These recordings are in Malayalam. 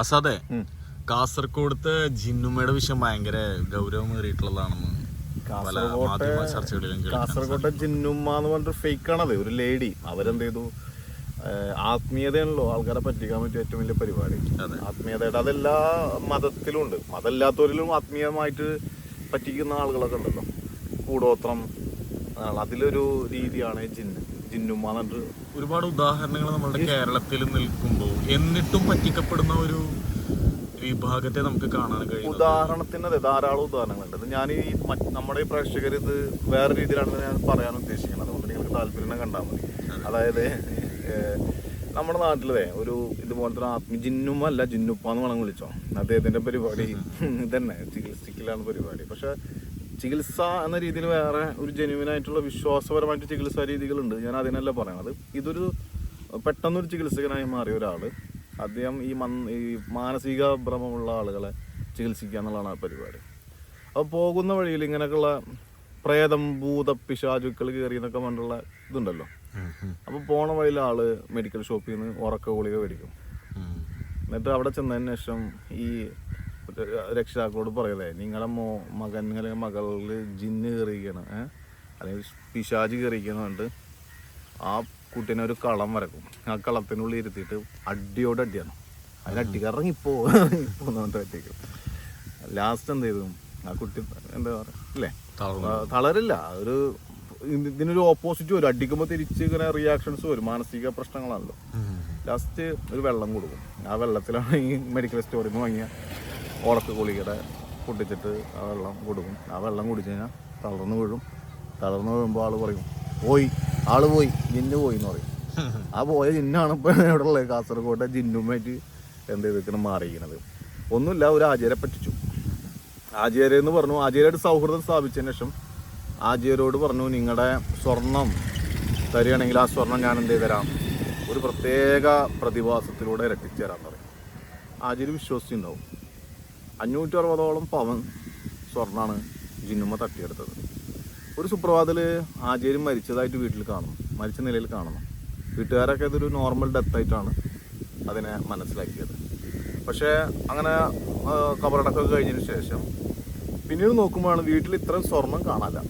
അസാദെ കാസർകോടത്തെ കാസർഗോഡത്തെ ജിന്നുമ്മയുടെ വിഷയം ഭയങ്കര ഗൗരവമേറിയിട്ടുള്ളതാണെന്ന് കാസർഗോട്ടെ കാസർഗോട്ടെ ജിന്നുമ്മ എന്ന് പറഞ്ഞിട്ട് ഫേക്ക് ആണത് ഒരു ലേഡി. അവരെന്ത് ചെയ്തു? ആത്മീയതയാണല്ലോ ആൾക്കാരെ പറ്റിക്കാൻ പറ്റിയ ഏറ്റവും വലിയ പരിപാടി. ആത്മീയതയുടെ അതെല്ലാ മതത്തിലും ഉണ്ട്. മതമില്ലാത്തവരിലും ആത്മീയമായിട്ട് പറ്റിക്കുന്ന ആളുകളൊക്കെ ഉണ്ടല്ലോ. കൂടോത്രം. അതിലൊരു രീതിയാണ് ജിന്ന്. ജിന്നുമ്മ എന്ന് ഒരുപാട് ഉദാഹരണങ്ങൾ നമ്മുടെ കേരളത്തിൽ നിൽക്കുമ്പോൾ എന്നിട്ടും പറ്റിക്കപ്പെടുന്ന ഒരു വിഭാഗത്തെ നമുക്ക് കാണാൻ കഴിയും ഉദാഹരണത്തിന് അതെ ധാരാളം ഉദാഹരണങ്ങളുണ്ട്. ഞാൻ ഈ നമ്മുടെ ഈ പ്രേക്ഷകർ ഇത് വേറെ രീതിയിലാണ് ഞാൻ പറയാൻ ഉദ്ദേശിക്കുന്നത്. അതുകൊണ്ട് നിങ്ങൾക്ക് താല്പര്യം കണ്ടാൽ മതി. അതായത് നമ്മുടെ നാട്ടിലെ ഒരു ഇതുപോലത്തെ ആത്മീ ആത്മീയ ജിന്നുമ്മ അല്ല ജിന്നുപ്പ എന്ന് വേണം വിളിച്ചോ. അദ്ദേഹത്തിന്റെ പരിപാടി. ഇതന്നെ ചികിത്സിക്കലാണ് പരിപാടി. പക്ഷെ ചികിത്സ എന്ന രീതിയിൽ വേറെ ഒരു ജെന്യൂൻ ആയിട്ടുള്ള വിശ്വാസപരമായിട്ട് ചികിത്സാ രീതികളുണ്ട്. ഞാൻ അതിനല്ല പറയണത്. ഇതൊരു പെട്ടെന്നൊരു ചികിത്സകനായി മാറിയ ഒരാൾ അദ്ദേഹം ഈ മൻ ഈ മാനസിക ഭ്രമമുള്ള ആളുകളെ ചികിത്സിക്കുക എന്നുള്ളതാണ് ആ പരിപാടി. അപ്പോൾ പോകുന്ന വഴിയിൽ ഇങ്ങനെയൊക്കെയുള്ള പ്രേതം ഭൂത പിശാചുക്കൾ കയറി എന്നൊക്കെ പറഞ്ഞിട്ടുള്ള ഇതുണ്ടല്ലോ. അപ്പോൾ പോണ വഴിയിൽ ആൾ മെഡിക്കൽ ഷോപ്പിൽ നിന്ന് ഉറക്ക ഗുളിക മേടിക്കും. എന്നിട്ട് അവിടെ ചെന്നതിന് ശേഷം ഈ രക്ഷിതാക്കളോട് പറയലേ നിങ്ങളെ മോ മകൻ അല്ലെങ്കിൽ മകളിൽ ജിന്ന് കയറിയിരിക്കണം ഏഹ് അല്ലെങ്കിൽ പിശാജ് കയറിയിരിക്കണം ആ കുട്ടീനെ ഒരു കളം വരക്കും. ആ കളത്തിനുള്ളിൽ ഇരുത്തിയിട്ട് അടിയോട് അടിയാണ്. അതിനടി ഇറങ്ങിപ്പോ ഇറങ്ങിപ്പോന്നിട്ട് പറ്റിക്കും ലാസ്റ്റ് എന്ത് ചെയ്തു? ആ കുട്ടി എന്താ പറയുക അല്ലേ തളരില്ല. ഒരു ഇതിനൊരു ഓപ്പോസിറ്റ് വരും. അടിക്കുമ്പോൾ തിരിച്ച് ഇങ്ങനെ റിയാക്ഷൻസ് വരും. മാനസിക പ്രശ്നങ്ങളാണല്ലോ. ലാസ്റ്റ് ഒരു വെള്ളം കൊടുക്കും. ആ വെള്ളത്തിലാണ് ഈ മെഡിക്കൽ സ്റ്റോറിൽ നിന്ന് വാങ്ങിയ ഉടക്ക് ഗുളികയുടെ പൊട്ടിച്ചിട്ട് ആ വെള്ളം കൊടുക്കും. ആ വെള്ളം കുടിച്ചു കഴിഞ്ഞാൽ തളർന്നു വീഴും. തളർന്നു വീഴുമ്പോൾ ആൾ പറയും പോയി ആൾ പോയി ജിന്ന് പോയി എന്ന് പറയും. ആ പോയ ജിന്നാണ് ഇപ്പോൾ ഇവിടെ ഉള്ളത്. കാസർഗോട്ടെ ജിന്നുമായിട്ട് എന്ത് ചെയ്തിരിക്കണം മാറിയിരിക്കുന്നത് ഒന്നുമില്ല ഒരു ആചാര്യ പറ്റിച്ചു. ആചാര്യ എന്ന് പറഞ്ഞു ആചാര്യമായിട്ട് സൗഹൃദം സ്ഥാപിച്ചതിന് ശേഷം ആചാര്യോട് പറഞ്ഞു നിങ്ങളുടെ സ്വർണം തരികയാണെങ്കിൽ ആ സ്വർണം ഞാൻ എന്ത് ചെയ്തരാം ഒരു പ്രത്യേക പ്രതിഭാസത്തിലൂടെ രക്ഷിച്ചു തരാൻ പറയും. ആചാര്യ വിശ്വസിച്ചുണ്ടാവും അഞ്ഞൂറ്റി അറുപതോളം പവൻ സ്വർണമാണ് ജിന്നുമ്മ തട്ടിയെടുത്തത്. ഒരു സുപ്രഭാതത്തിൽ ആചാര്യം മരിച്ചതായിട്ട് വീട്ടിൽ കാണുന്നു. മരിച്ച നിലയിൽ കാണുന്നു. വീട്ടുകാരൊക്കെ ഇതൊരു നോർമൽ ഡെത്തായിട്ടാണ് അതിനെ മനസ്സിലാക്കിയത്. പക്ഷേ അങ്ങനെ കബറടക്കം കഴിഞ്ഞതിന് ശേഷം പിന്നീട് നോക്കുമ്പോഴാണ് വീട്ടിൽ ഇത്രയും സ്വർണം കാണാനില്ല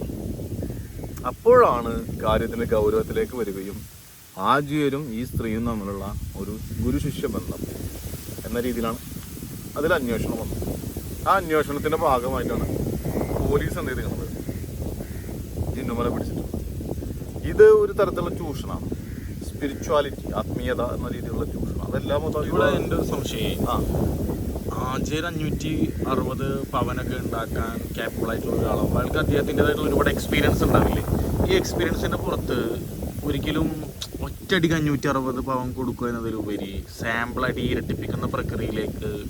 അപ്പോഴാണ് കാര്യത്തിന്റെ ഗൗരവത്തിലേക്ക് വരികയും ആജിയരും ഈ സ്ത്രീയും തമ്മിലുള്ള ഒരു ഗുരുശിഷ്യ ബന്ധം എന്ന രീതിയിലാണ് അതിൽ അന്വേഷണം വന്നു. ആ അന്വേഷണത്തിന്റെ ഭാഗമായിട്ടാണ് പോലീസ് എന്ത് ചെയ്തിരുന്നത് ജിന്നുമല പിടിച്ചിട്ടുണ്ട് ഇത് ഒരു തരത്തിലുള്ള ചൂഷണമാണ്. സ്പിരിച്വാലിറ്റി ആത്മീയത എന്ന രീതിയിലുള്ള ചൂഷണം. അതെല്ലാം ഇവിടെ എന്റെ ഒരു സംശയം. ആ. ആദ്യം അഞ്ഞൂറ്റി അറുപത് പവനൊക്കെ ഉണ്ടാക്കാൻ ആയിട്ടുള്ള ഒരാളാണ് അയാൾക്ക് അദ്ദേഹത്തിന്റെതായിട്ടുള്ള ഒരുപാട് എക്സ്പീരിയൻസ് ഉണ്ടാവില്ലേ? ഈ എക്സ്പീരിയൻസിന്റെ പുറത്ത് ഒരിക്കലും ഒറ്റയടിക്ക് അഞ്ഞൂറ്റി അറുപത് പവൻ കൊടുക്കുക എന്നതിലുപരി സാമ്പിളായിട്ട് ഈ ഇരട്ടിപ്പിക്കുന്ന പ്രക്രിയയിലേക്ക്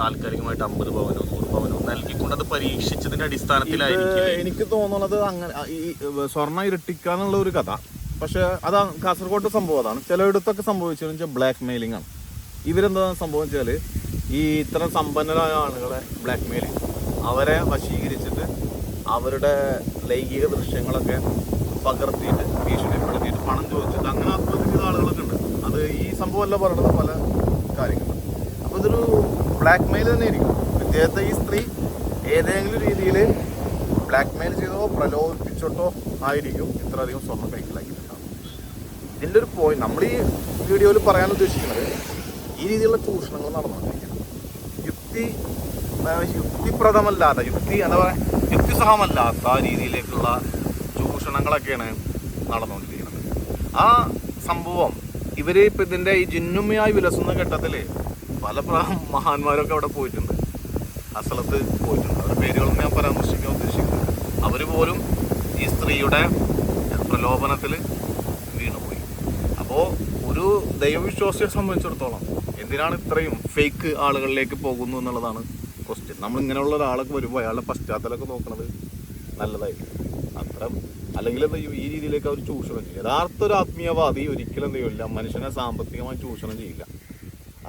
താൽക്കാലികമായിട്ട് അമ്പത് പവനോ നൂറ് പവനോ നൽകിക്കൊണ്ട് അത് പരീക്ഷിച്ചതിന്റെ അടിസ്ഥാനത്തിലായിരിക്കും എനിക്ക് തോന്നുന്നത് അങ്ങനെ ഈ സ്വർണ ഇരട്ടിക്കാന്നുള്ള ഒരു കഥ. പക്ഷെ അതാ കാസർഗോഡ് സംഭവം അതാണ്. ചിലയിടത്തൊക്കെ സംഭവിച്ചതെന്ന് വെച്ചാൽ ബ്ലാക്ക് മെയിലിംഗ് ആണ്. ഇവരെന്താ സംഭവം വെച്ചാൽ ഈ ഇത്ര സമ്പന്നരായ ആളുകളെ ബ്ലാക്ക് മെയിലിംഗ് അവരെ വശീകരിച്ചിട്ട് അവരുടെ ലൈംഗിക ദൃശ്യങ്ങളൊക്കെ പകർത്തിയിട്ട് ഭീഷണിപ്പെടുത്തിയിട്ട് പണം ചോദിച്ചിട്ട് അങ്ങനെ ആത്മഹത്യ ആളുകളൊക്കെ ഉണ്ട്. അത് ഈ സംഭവമല്ല പറയുന്നത് പല കാര്യങ്ങളും. അപ്പോൾ ഇതൊരു ബ്ലാക്ക് മെയിൽ തന്നെ ഇരിക്കും ഇദ്ദേഹത്തെ ഈ സ്ത്രീ ഏതെങ്കിലും രീതിയിൽ ബ്ലാക്ക് മെയിൽ ചെയ്തോ പ്രലോഭിപ്പിച്ചോട്ടോ ആയിരിക്കും ഇത്രയധികം സ്വർണം കൈക്കലാക്കിയിട്ടുണ്ടാവും ഇതിന്റെ ഒരു പോയിന്റ് നമ്മൾ ഈ വീഡിയോയിൽ പറയാൻ ഉദ്ദേശിക്കുന്നത് ഈ രീതിയിലുള്ള ചൂഷണങ്ങൾ നടന്നുകൊണ്ടിരിക്കുന്നത് യുക്തി യുക്തിപ്രദമല്ലാത്ത യുക്തി എന്താ പറയുക യുക്തിസഹമല്ലാത്ത രീതിയിലേക്കുള്ള ചൂഷണങ്ങളൊക്കെയാണ് നടന്നുകൊണ്ടിരിക്കുന്നത്. ആ സംഭവം ഇവർ ഇപ്പം ഇതിന്റെ ഈ ജിന്നുമ്മയായി വിലസുന്ന ഘട്ടത്തിൽ പല മഹാന്മാരൊക്കെ അവിടെ പോയിട്ടുണ്ട്. ആ സ്ഥലത്ത് പോയിട്ടുണ്ട്. അവരുടെ പേരുകളൊന്നും ഞാൻ പരാമർശിക്കാൻ ഉദ്ദേശിക്കുന്നു. അവർ പോലും ഈ സ്ത്രീയുടെ പ്രലോഭനത്തിൽ വീണുപോയി. അപ്പോൾ ഒരു ദൈവവിശ്വാസിയെ സംബന്ധിച്ചിടത്തോളം എന്തിനാണ് ഇത്രയും ഫേക്ക് ആളുകളിലേക്ക് പോകുന്നു എന്നുള്ളതാണ് ക്വസ്റ്റ്യൻ നമ്മൾ ഇങ്ങനെയുള്ള ഒരാളൊക്കെ വരുമ്പോൾ അയാളുടെ പശ്ചാത്തലമൊക്കെ നോക്കുന്നത് നല്ലതായിരിക്കും. അത്ര അല്ലെങ്കിൽ എന്താ? ഈ രീതിയിലേക്ക് അവർ ചൂഷണം ചെയ്യും. യഥാർത്ഥ ഒരു ആത്മീയവാദി ഒരിക്കലും എന്ത് മനുഷ്യനെ സാമ്പത്തികമായി ചൂഷണം ചെയ്യില്ല.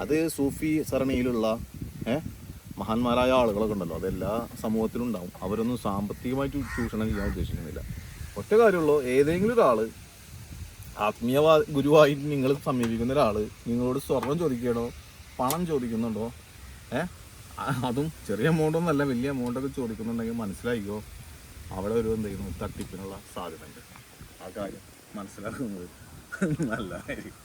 അത് സൂഫി സരണിയിലുള്ള ഏഹ് മഹാന്മാരായ ആളുകളൊക്കെ ഉണ്ടല്ലോ. അതെല്ലാ സമൂഹത്തിലും ഉണ്ടാവും. അവരൊന്നും സാമ്പത്തികമായിട്ട് ചൂഷണം ചെയ്യാൻ ഉദ്ദേശിക്കുന്നില്ല. ഒറ്റ കാര്യമുള്ളൂ. ഏതെങ്കിലും ഒരാൾ ആത്മീയ ഗുരുവായിട്ട് നിങ്ങൾ സമീപിക്കുന്ന ഒരാൾ നിങ്ങളോട് സ്വർണം ചോദിക്കണോ പണം ചോദിക്കുന്നുണ്ടോ ഏ അതും ചെറിയ എമൗണ്ട് ഒന്നല്ല വലിയ എമൗണ്ട് ഒക്കെ ചോദിക്കുന്നുണ്ടെങ്കിൽ മനസ്സിലായിക്കോ അവിടെ ഒരു എന്ത് ചെയ്യുന്നു തട്ടിപ്പിനുള്ള സാധ്യത ഉണ്ട് ആ കാര്യം മനസ്സിലാക്കുന്നത് നല്ലതായിരിക്കും.